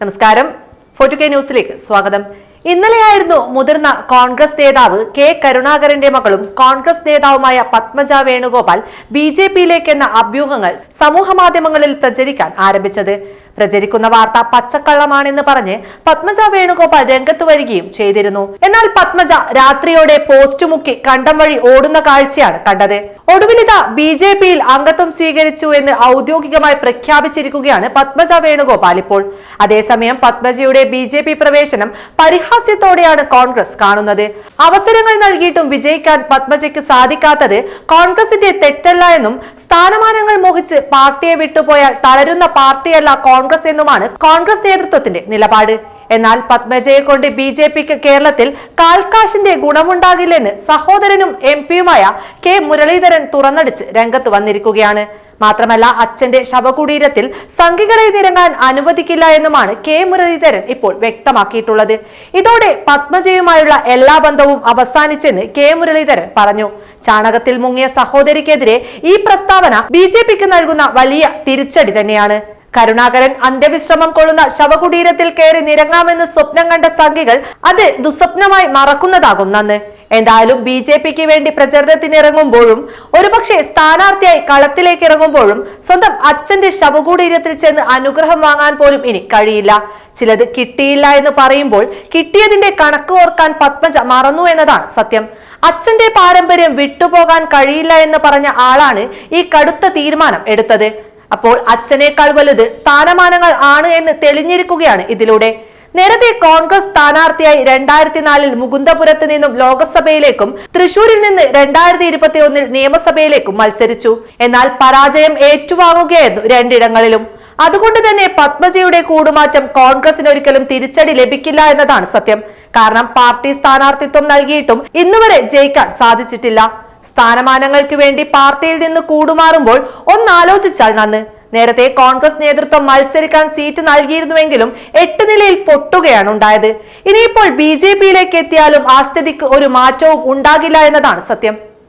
നമസ്കാരം. ഫോർട്ടു കെ ന്യൂസിലേക്ക് സ്വാഗതം. ഇന്നലെയായിരുന്നു മുതിർന്ന കോൺഗ്രസ് നേതാവ് കെ കരുണാകരന്റെ മകളും കോൺഗ്രസ് നേതാവുമായ പത്മജ വേണുഗോപാൽ ബി ജെ പിയിലേക്കെന്ന അഭ്യൂഹങ്ങൾ സമൂഹ മാധ്യമങ്ങളിൽ പ്രചരിക്കാൻ ആരംഭിച്ചത്. പ്രചരിക്കുന്ന വാർത്ത പച്ചക്കള്ളമാണെന്ന് പറഞ്ഞ് പത്മജ വേണുഗോപാൽ രംഗത്ത് വരികയും ചെയ്തിരുന്നു. എന്നാൽ പത്മജ രാത്രിയോടെ പോസ്റ്റ് മുക്കി കണ്ടം വഴി ഓടുന്ന കാഴ്ചയാണ് കണ്ടത്. ഒടുവിലിത ബി ജെ പിയിൽ അംഗത്വം സ്വീകരിച്ചു എന്ന് ഔദ്യോഗികമായി പ്രഖ്യാപിച്ചിരിക്കുകയാണ് പത്മജ വേണുഗോപാൽ ഇപ്പോൾ. അതേസമയം പത്മജയുടെ ബി ജെ പി പ്രവേശനം പരിഹാസ്യത്തോടെയാണ് കോൺഗ്രസ് കാണുന്നത്. അവസരങ്ങൾ നൽകിയിട്ടും വിജയിക്കാൻ പത്മജയ്ക്ക് സാധിക്കാത്തത് കോൺഗ്രസിന്റെ തെറ്റല്ല എന്നും സ്ഥാനമാനങ്ങൾ മോഹിച്ച് പാർട്ടിയെ വിട്ടുപോയാൽ തളരുന്ന പാർട്ടിയല്ല കോൺഗ്രസ് എന്നുമാണ് കോൺഗ്രസ് നേതൃത്വത്തിന്റെ നിലപാട്. എന്നാൽ പത്മജയെ കൊണ്ട് ബി ജെ പിക്ക് കേരളത്തിൽ കാൽക്കാശിന്റെ ഗുണമുണ്ടാകില്ലെന്ന് സഹോദരനും എം പിയുമായ കെ മുരളീധരൻ തുറന്നടിച്ച് രംഗത്ത് വന്നിരിക്കുകയാണ്. മാത്രമല്ല അച്ഛന്റെ ശവകുടീരത്തിൽ സംഘികളെ നിരങ്ങാൻ അനുവദിക്കില്ല എന്നുമാണ് കെ മുരളീധരൻ ഇപ്പോൾ വ്യക്തമാക്കിയിട്ടുള്ളത്. ഇതോടെ പത്മജയുമായുള്ള എല്ലാ ബന്ധവും അവസാനിച്ചെന്ന് കെ മുരളീധരൻ പറഞ്ഞു. ചാണകത്തിൽ മുങ്ങിയ സഹോദരിക്കെതിരെ ഈ പ്രസ്താവന ബി നൽകുന്ന വലിയ തിരിച്ചടി തന്നെയാണ്. കരുണാകരൻ അന്ത്യവിശ്രമം കൊള്ളുന്ന ശവകുടീരത്തിൽ കയറി നിരങ്ങാമെന്ന് സ്വപ്നം കണ്ട സംഘികൾ അത് ദുസ്വപ്നമായി മറക്കുന്നതാകും നന്ന്. എന്തായാലും ബി ജെ പിക്ക് വേണ്ടി പ്രചരണത്തിനിറങ്ങുമ്പോഴും ഒരുപക്ഷെ സ്ഥാനാർത്ഥിയായി കളത്തിലേക്ക് ഇറങ്ങുമ്പോഴും സ്വന്തം അച്ഛന്റെ ശവകൂടീരത്തിൽ ചെന്ന് അനുഗ്രഹം വാങ്ങാൻ പോലും ഇനി കഴിയില്ല. ചിലത് കിട്ടിയില്ല എന്ന് പറയുമ്പോൾ കിട്ടിയതിന്റെ കണക്ക് ഓർക്കാൻ പത്മജ മറന്നു എന്നതാണ് സത്യം. അച്ഛന്റെ പാരമ്പര്യം വിട്ടുപോകാൻ കഴിയില്ല എന്ന് പറഞ്ഞ ആളാണ് ഈ കടുത്ത തീരുമാനം എടുത്തത്. അപ്പോൾ അച്ഛനേക്കാൾ വലുത് സ്ഥാനമാനങ്ങൾ ആണ് എന്ന് തെളിഞ്ഞിരിക്കുകയാണ് ഇതിലൂടെ. നേരത്തെ കോൺഗ്രസ് സ്ഥാനാർത്ഥിയായി രണ്ടായിരത്തി നാലിൽ മുകുന്ദപുരത്ത് നിന്നും ലോക്സഭയിലേക്കും തൃശൂരിൽ നിന്ന് രണ്ടായിരത്തി ഇരുപത്തി ഒന്നിൽ നിയമസഭയിലേക്കും മത്സരിച്ചു. എന്നാൽ പരാജയം ഏറ്റുവാങ്ങുകയായിരുന്നു രണ്ടിടങ്ങളിലും. അതുകൊണ്ട് തന്നെ പത്മജയുടെ കൂടുമാറ്റം കോൺഗ്രസിന് ഒരിക്കലും തിരിച്ചടി ലഭിക്കില്ല എന്നതാണ് സത്യം. കാരണം പാർട്ടി സ്ഥാനാർത്ഥിത്വം നൽകിയിട്ടും ഇന്നുവരെ ജയിക്കാൻ സാധിച്ചിട്ടില്ല. സ്ഥാനമാനങ്ങൾക്ക് വേണ്ടി പാർട്ടിയിൽ നിന്ന് കൂടുമാറുമ്പോൾ ഒന്നാലോചിച്ചാൽ നന്ന്. നേരത്തെ കോൺഗ്രസ് നേതൃത്വം മത്സരിക്കാൻ സീറ്റ് നൽകിയിരുന്നുവെങ്കിലും എട്ട് നിലയിൽ പൊട്ടുകയാണ് ഉണ്ടായത്. ഇനിയിപ്പോൾ ബി ജെ പിയിലേക്ക് എത്തിയാലും ആ സ്ഥിതിക്ക് ഒരു മാറ്റവും ഉണ്ടാകില്ല എന്നതാണ് സത്യം.